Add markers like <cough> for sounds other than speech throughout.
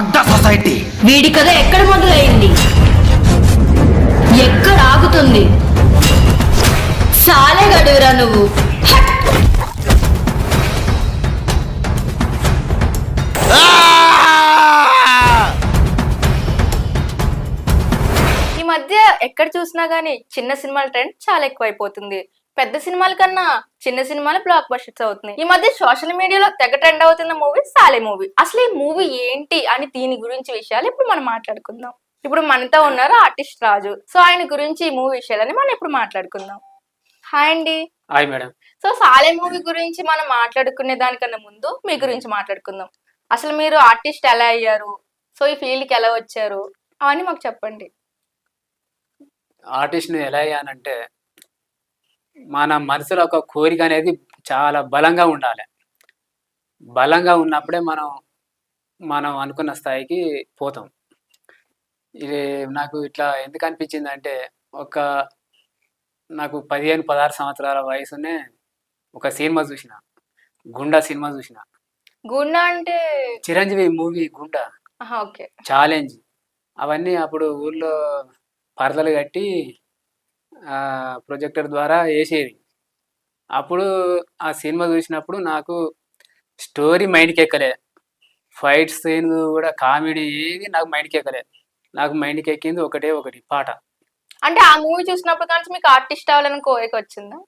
The society. వీడి కథ ఎక్కడ మొదలైంది? ఎక్కడ ఆగుతుంది? సాలే గడువురా నువ్వు! ఈ మధ్య ఎక్కడ చూసినా గానీ చిన్న సినిమాల ట్రెండ్ చాలా ఎక్కువైపోతుంది. పెద్ద సినిమాల కన్నా చిన్న సినిమాలు బ్లాక్ బస్టర్స్ అవుతున్నాయి. ఈ మధ్య సోషల్ మీడియాలో తెగ ట్రెండ్ అవుతున్న మూవీ సాలే మూవీ అసలు ఈ మూవీ ఏంటి అని దీని గురించి విషయాలు ఇప్పుడు మనం మాట్లాడుకుందాం. ఇప్పుడు మనతో ఉన్నారు ఆర్టిస్ట్ రాజు. సో ఆయన గురించి ఈ మూవీ విషయాలని మనం ఇప్పుడు మాట్లాడుకుందాం. హాయ్ అండి. Hi madam so Saale movie గురించి మనం మాట్లాడుకునే దానికన్నా ముందు మీ గురించి మాట్లాడుకుందాం. అసలు మీరు ఆర్టిస్ట్ ఎలా అయ్యారు? సో ఈ ఫీల్డ్కి ఎలా వచ్చారు? అవన్నీ మాకు చెప్పండి. ఆర్టిస్ట్ని ఎలా అయ్యానంటే మన మనసులో ఒక కోరిక అనేది చాలా బలంగా ఉండాలి. బలంగా ఉన్నప్పుడే మనం మనం అనుకున్న స్థాయికి పోతాం. ఇది నాకు ఇట్లా ఎందుకు అనిపించింది అంటే ఒక నాకు పదిహేను పదహారు సంవత్సరాల వయసునే ఒక సినిమా చూసిన. గుండా సినిమా చూసిన. గుండా అంటే? చిరంజీవి మూవీ గుండా. ఛాలెంజ్. అవన్నీ అప్పుడు ఊర్లో పరదలు కట్టి ప్రొజెక్టర్ ద్వారా వేసేది. అప్పుడు ఆ సినిమా చూసినప్పుడు నాకు స్టోరీ మైండ్కి ఎక్కలే. ఫైట్ సీన్ కూడా కామెడీ ఏది నాకు మైండ్కి ఎక్కలే. నాకు మైండ్కి ఎక్కింది ఒకటే ఒకటి పాట. అంటే ఆ మూవీ చూసినప్పుడు కానీ మీకు ఆర్టిస్ట్ అవ్వాలని కోరిక వచ్చిందా?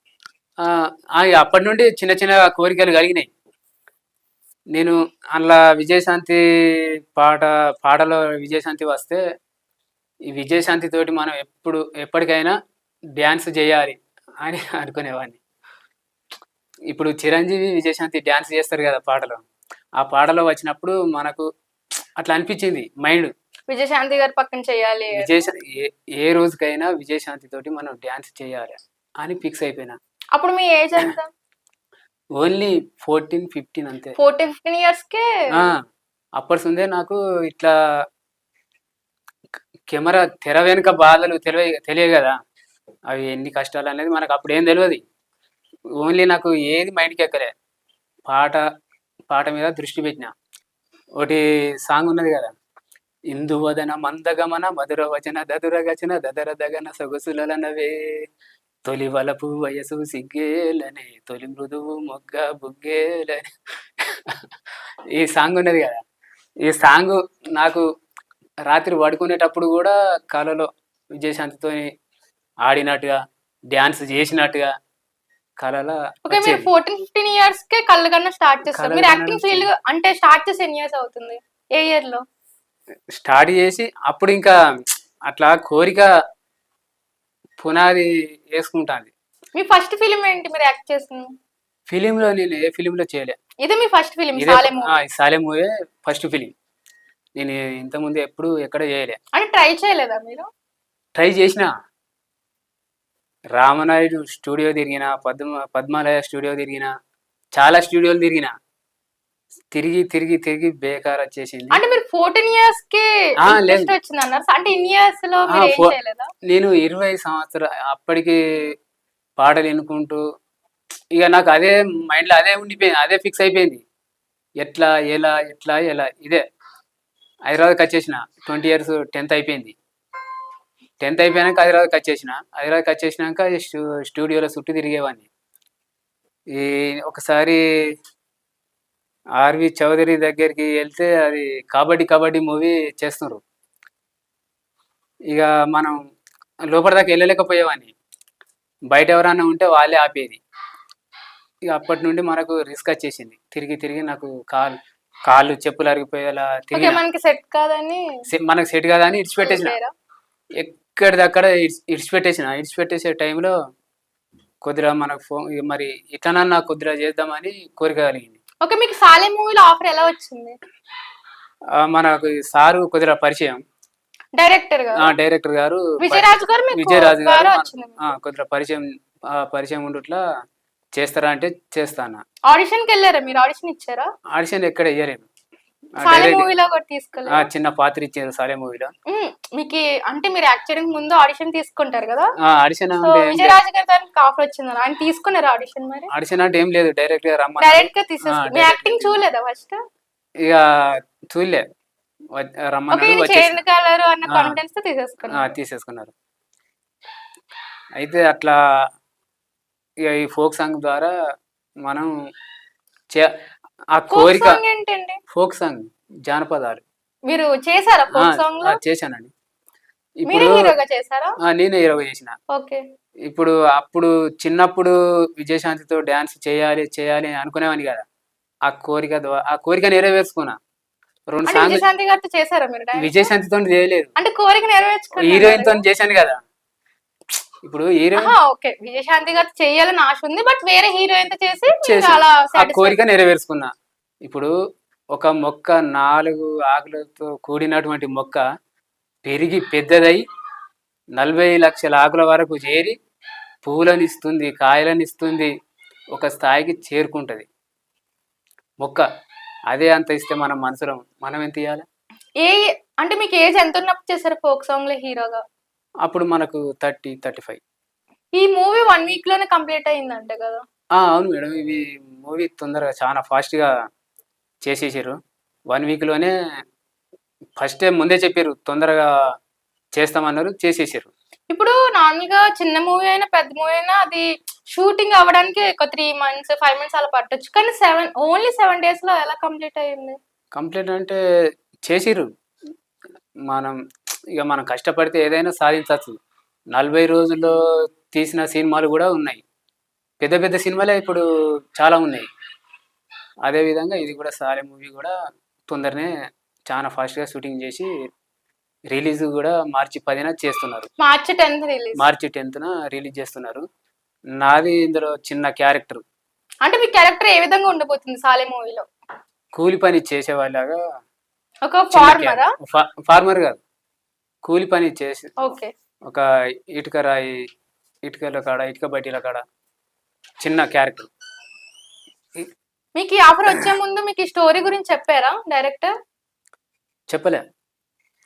అప్పటి నుండి చిన్న చిన్న కోరికలు కలిగినాయి. నేను అందులో విజయశాంతి పాట పాటలో విజయశాంతి వస్తే ఈ విజయశాంతి తోటి మనం ఎప్పుడు ఎప్పటికైనా డ్యాన్స్ చేయాలి అని <laughs> అనుకునేవాడిని. ఇప్పుడు చిరంజీవి విజయశాంతి డ్యాన్స్ చేస్తారు కదా పాటలో. ఆ పాటలో వచ్చినప్పుడు మనకు అట్లా అనిపించింది మైండ్. విజయశాంతి గారి పక్కన చేయాలి విజయశా ఏ రోజుకైనా విజయశాంతి తోటి మనం డ్యాన్స్ చేయాలి అని ఫిక్స్ అయిపోయినా. అప్పుడు మీ ఏజ్ ఎంత? <coughs> ఓన్లీ ఫోర్టీన్ ఫిఫ్టీన్ అంతే. ఫోర్టీన్ ఫిఫ్టీన్ ఇయర్స్ కే అప్పటి నుండే నాకు ఇట్లా కెమెరా తెర వెనుక బాధలు తెలియ తెలియదు కదా. అవి ఎన్ని కష్టాలు అనేది మనకు అప్పుడు ఏం తెలియదు ఓన్లీ నాకు ఏది మైండ్కి ఎక్కలే. పాట పాట మీద దృష్టి పెట్టిన. ఒకటి సాంగ్ ఉన్నది కదా. ఇందువదన మందగమన మధుర వచన దదుర గచన దదర దగన సొగసులనవే. తొలి వలపు వయసు సిగ్గేలనే తొలి మృదువు మొగ్గ బుగ్గేలని. ఈ సాంగ్ ఉన్నది కదా. ఈ సాంగ్ నాకు రాత్రి పడుకునేటప్పుడు కూడా కళలో విజయశాంతితో ఆడినట్టుగా డ్యాన్స్ చేసినట్టుగా కళలో ఓకే మీరు. ఫోర్టీన్ ఫిఫ్టీన్ ఇయర్స్ కే కళ్ళు కన్నా స్టార్ట్ చేస్తారు. మీరు యాక్టింగ్ ఫీల్డ్ అంటే స్టార్ట్ చేసి ఎన్ని ఇయర్స్ అవుతుంది? ఏ ఇయర్లో స్టార్ట్ చేసి అప్పుడు ఇంకా అట్లా కోరిక పునాది వేసుకుంటాంది. మీ ఫస్ట్ ఫిలిం ఏంటి మీరు యాక్ట్ చేసింది? ఫిలింలో నేను ఏ ఫిలింలో చేయలే. ఇదే మీ first film Saale movie first film నేను ఇంతకుముందు ఎప్పుడు ఎక్కడ చేయలే. అంటే ట్రై చేయలేదా మీరు? ట్రై చేసిన. రామనాయుడు స్టూడియో తిరిగిన పద్మ పద్మాలయ స్టూడియో తిరిగిన చాలా స్టూడియోలు తిరిగిన తిరిగి తిరిగి తిరిగి బేకార్ వచ్చేసింది. అంటే మీరు ఫోర్టీన్ ఇయర్స్కి అంటే ఇన్ని ఇయర్స్లో నేను ఇరవై సంవత్సరాలు అప్పటికి పాటలు వినుకుంటూ ఇక నాకు అదే మైండ్లో అదే ఉండిపోయింది అదే ఫిక్స్ అయిపోయింది. ఎట్లా ఎలా ఎట్లా ఎలా ఇదే. హైదరాబాద్కి వచ్చేసిన ట్వంటీ ఇయర్స్ టెన్త్ అయిపోయింది. టెన్త్ అయిపోయాక హైదరాబాద్కి వచ్చేసిన. హైదరాబాద్కి వచ్చేసినాక స్టూ స్టూడియోలో చుట్టూ తిరిగేవాడిని ఈ ఒకసారి ఆర్వి చౌదరి దగ్గరికి వెళ్తే అది కబడ్డీ కబడ్డీ మూవీ చేస్తున్నారు. ఇక మనం లోపల దాకా వెళ్ళలేకపోయేవాడిని బయట ఎవరైనా ఉంటే వాళ్ళే ఆపేది. ఇక అప్పటి నుండి మనకు రిస్క్ వచ్చేసింది. తిరిగి తిరిగి నాకు కాలు కాళ్ళు చెప్పులు అరిగిపోయేలా తిరిగి మనకి సెట్ కాదని మనకు సెట్ కాదని ఇడిచిపెట్టేసిన. వెళ్ళిపోయారా? ఎక్కడిదక్కడ ఇడిచి ఇడిచిపెట్టేసిన. ఇడిచిపెట్టేసే టైంలో కొద్దిగా మనకు ఫోన్ మరి ఇట్లనన్నా కొద్దిగా చేద్దామని కోరిక కలిగింది. ఓకే మీకు సాలే మూవీలో ఆఫర్ ఎలా వచ్చింది? మనకు సారు కొద్దిగా పరిచయం. డైరెక్టర్గా ఆ, డైరెక్టర్ గారు విజయరాజు గారు విజయరాజు గారు కొద్దిగా పరిచయం పరిచయం ఉండుట్లా చేస్తారా అంటే చేస్తాను. ఆడిషన్కి వెళ్ళారా? మీరు ఆడిషన్ ఇచ్చారా? ఆడిషన్ ఎక్కడ direct- మూవీలో చిన్న పాత్ర ఇచ్చారు సాలే మూవీలో. మీకు అంటే మీరు యాక్ట్ చేయడానికి ముందు ఆడిషన్ తీసుకుంటారు కదా? ఆడిషన్. విజయరాజు గారు దానికి ఆఫర్ వచ్చింది? ఆయన తీసుకున్నారు ఆడిషన్ మరి? ఆడిషన్ అంటే ఏం లేదు డైరెక్ట్గా రమ్మని. డైరెక్ట్గా తీసేస్తారు మీ యాక్టింగ్ చూడలేదా ఫస్ట్ ఇక చూడలే. రమ్మన్నారు వచ్చేసి చేయగలరు అన్న. కాన్ఫిడెన్స్తో తీసేసుకున్నారు. తీసేసుకున్నారు. అయితే అట్లా ఇక ఈ ఫోక్ సాంగ్ ద్వారా మనం ఆ కోరిక ఫోక్ సాంగ్ జానపదాలు మీరు చేశారా ఫోక్ సాంగ్లో? చేశానండి. ఇప్పుడు హీరోగా నేనే ఇరవై చేసిన. ఓకే. ఇప్పుడు అప్పుడు చిన్నప్పుడు విజయశాంతితో డ్యాన్స్ చేయాలి చేయాలి అని అనుకునేవాని కదా. ఆ కోరిక ద్వారా ఆ కోరిక నెరవేర్చుకున్నా. రెండు అంటే సాంగ్ విజయశాంతి గారితో చేశారా మీరు? విజయశాంతితో చేయలేదు. అంటే కోరిక హీరోయిన్తో చేశాను కదా. ఇప్పుడు హీరోయిన్ ఓకే. విజయశాంతి గారితో చేయాలని ఆశ ఉంది బట్ వేరే హీరోయిన్తో చేసి చాలా. కోరిక నెరవేర్చుకున్నా. ఇప్పుడు ఒక మొక్క నాలుగు ఆకులతో కూడినటువంటి మొక్క పెరిగి పెద్దదై నలభై లక్షల ఆకుల వరకు చేరి పువ్వులను ఇస్తుంది కాయలను ఇస్తుంది ఒక స్థాయికి చేరుకుంటది. మొక్క అదే అంత ఇస్తే మనం మనుషులం మనం ఎంత ఇవ్వాలి ఏ అంటే మీకు ఏజ్ ఎంత ఉన్నప్పుడు చేశారు ఫోక్ సాంగ్లో హీరోగా? అప్పుడు మనకు థర్టీ థర్టీ ఫైవ్. ఈ మూవీ వన్ వీక్లోనే కంప్లీట్ అయిందంట కదా? అవును మేడం. ఇవి మూవీ తొందరగా చాలా ఫాస్ట్గా చేసేసారు. వన్ వీక్లోనే ఫస్ట్ ముందే చెప్పారు తొందరగా చేస్తామన్నారు చేసేసారు. ఇప్పుడు నార్మల్గా చిన్న మూవీ అయినా పెద్ద మూవీ అయినా అది షూటింగ్ అవ్వడానికి ఒక త్రీ మంత్స్ ఫైవ్ మంత్స్ అలా పట్టొచ్చు. కానీ సెవెన్ ఓన్లీ సెవెన్ డేస్లో ఎలా కంప్లీట్ అయ్యింది? కంప్లీట్ అంటే చేసిర్రు. మనం ఇక మనం కష్టపడితే ఏదైనా సాధించవచ్చు నలభై రోజుల్లో తీసిన సినిమాలు కూడా ఉన్నాయి. పెద్ద పెద్ద సినిమాలే ఇప్పుడు చాలా ఉన్నాయి. అదే విధంగా ఇది కూడా సాలే మూవీ కూడా తొందరనే చాలా ఫాస్ట్గా షూటింగ్ చేసి రిలీజ్ కూడా మార్చి పదిన చేస్తున్నారు. March tenth release. మార్చి టెన్త్న రిలీజ్ చేస్తున్నారు. నాది ఇందులో చిన్న క్యారెక్టర్. అంటే మీ క్యారెక్టర్ ఏ విధంగా ఉండబోతుంది సాలే మూవీలో? కూలి పని చేసేవాళ్ళగా ఒక ఫార్మరా? ఫార్మర్ కాదు. కూలి పని చేసి ఓకే. ఒక ఇటుక రాయి ఇటుకల కాడ ఇటుక బట్టీల కాడ చిన్న క్యారెక్టర్. మీకు ఈ ఆఫర్ వచ్చే ముందు మీకు ఈ స్టోరీ గురించి చెప్పారా డైరెక్టర్? చెప్పలే.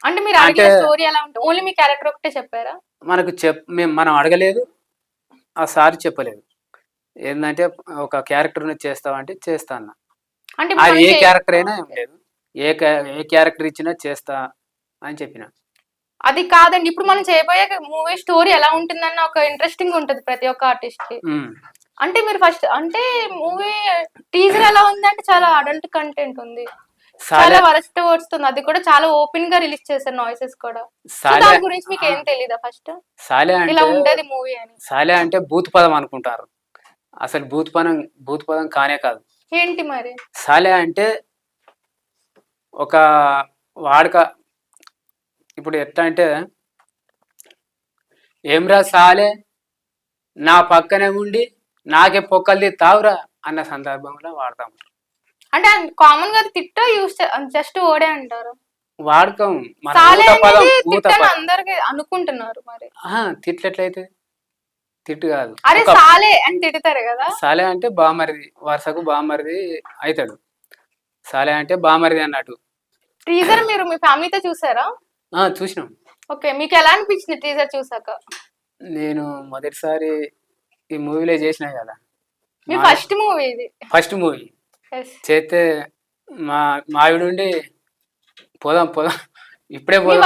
అంటే మీరు అడిగిన అంటే- స్టోరీ ఎలా ఉంటుంది? ఓన్లీ మీ క్యారెక్టర్ ఒకటే చెప్పారా? మనకు చెప్ మేము మనం అడగలేదు ఆ సార్ చెప్పలేదు. ఏంటంటే ఒక క్యారెక్టర్ని చేస్తావంటే చేస్తా అన్న. అంటే అది ఏ క్యారెక్టర్ అయినా ఏం లేదు. ఏ ఏ క్యారెక్టర్ ఇచ్చినా చేస్తా అని చెప్పిన. అది కాదండి. ఇప్పుడు మనం చేయబోయే మూవీ స్టోరీ ఎలా ఉంటుందన్న ఒక ఇంట్రెస్టింగ్ ఉంటుంది ప్రతి ఒక్క ఆర్టిస్ట్కి. అంటే మీరు ఫస్ట్ అంటే మూవీ టీజర్ ఎలా ఉంది అంటే చాలా అడల్ట్ కంటెంట్ ఉంది. చాలా సాలే వరస్ట్ వస్తుంది. అది కూడా చాలా ఓపెన్గా రిలీజ్ చేశారు నాయిసెస్ కూడా. దాని గురించి మీకు ఏం తెలీదా ఫస్ట్? సాలే ఇలా ఉంటది మూవీ అని. సాలే అంటే భూత పదం అనుకుంటారు. అసలు భూత పదం భూత పదం కానే కాదు. ఏంటి మరి? సాలే అంటే ఒక వాడుక ఇప్పుడు ఎట్లా అంటే ఏమ్రా సాలే? నా పక్కనే ఉండి నాకే పొక్కల్ది తావురా అన్న సందర్భంలో వాడతాం. అంటే కామన్గా తిట్ట యూస్ జస్ట్ ఓడే అంటారు? వాడకం. మన సాలే ఊత పదం అనేది ఊత తిట్టని పదం అందరికి అనుకుంటున్నారు మరి. ఆహా, తిట్టు కాదు. అరే ఒక సాలే అని తిడతారు కదా. సాలే అంటే బామరిది వరుసకు బామరిది అవుతాడు సాలే అంటే బామరిది అన్నట్టు. టీజర్ మీరు మీ ఫ్యామిలీతో చూసారా? ఆ చూసినాం. ఓకే మీకు ఎలా అనిపించింది టీజర్ చూసాక? నేను మొదటిసారి ఈ మూవీలో చేసిన కదా. మీ మా- ఫస్ట్ మూవీ ఇది. First movie. చేస్తే మా మావిడ ఉండి పోదాం పోదాం. ఇప్పుడే మీ పోదాం.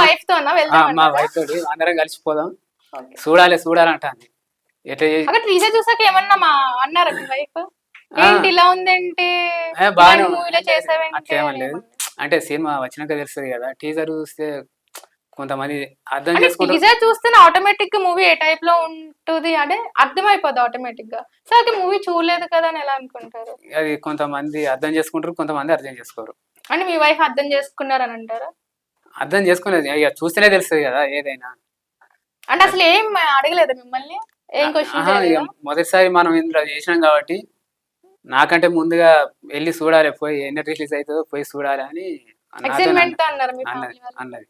మా వైఫ్ తోటి అందరం కలిసి పోదాం. చూడాలి చూడాలంటాంది ఎట్లా చేసి చూసాక ఏమన్నా మా అన్నారా మీ వైఫ్ ఏంటి ఇలా ఉందేంటి? ఉంది. మూవీలో చేసావేంటి? అట్లా ఏమీ అని లేదు. అంటే సినిమా వచ్చినాక తెలుస్తుంది కదా. టీజర్ చూస్తే కొంతమంది అర్థం టీజర్ చూస్తేనే ఆటోమేటిక్గా మూవీ ఏ టైప్లో ఉంటుంది అంటే అర్థమైపోద్ది ఆటోమేటిక్గా. సో అది మూవీ చూడలేదు కదా అని ఎలా అనుకుంటారు? అది కొంతమంది అర్థం చేసుకుంటారు కొంతమంది అర్థం చేసుకోరు. అంటే మీ వైఫ్ అర్థం చేసుకున్నారని అంటారా? అర్థం చేసుకునేది ఇక చూస్తేనే తెలుస్తుంది కదా ఏదైనా. అంటే అసలు ఏం అడగలేదా మిమ్మల్ని? ఏం క్వశ్చన్ మొదటిసారి మనం ఇందులో చేసినాం కాబట్టి నాకంటే ముందుగా వెళ్ళి చూడాలి పోయి ఎన్ని రిలీజ్ అవుతుందో పోయి చూడాలి అని అన్నది.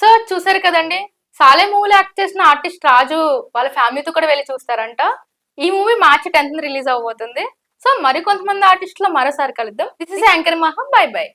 సో చూసారు కదండి? సాలే మూవీలో యాక్ట్ చేసిన ఆర్టిస్ట్ రాజు వాళ్ళ ఫ్యామిలీతో కూడా వెళ్ళి చూస్తారంట. ఈ మూవీ మార్చి టెన్త్ రిలీజ్ అవబోతుంది సో మరి కొంతమంది ఆర్టిస్టులు మరోసారి కలుద్దాం. This is anchor Maha bye bye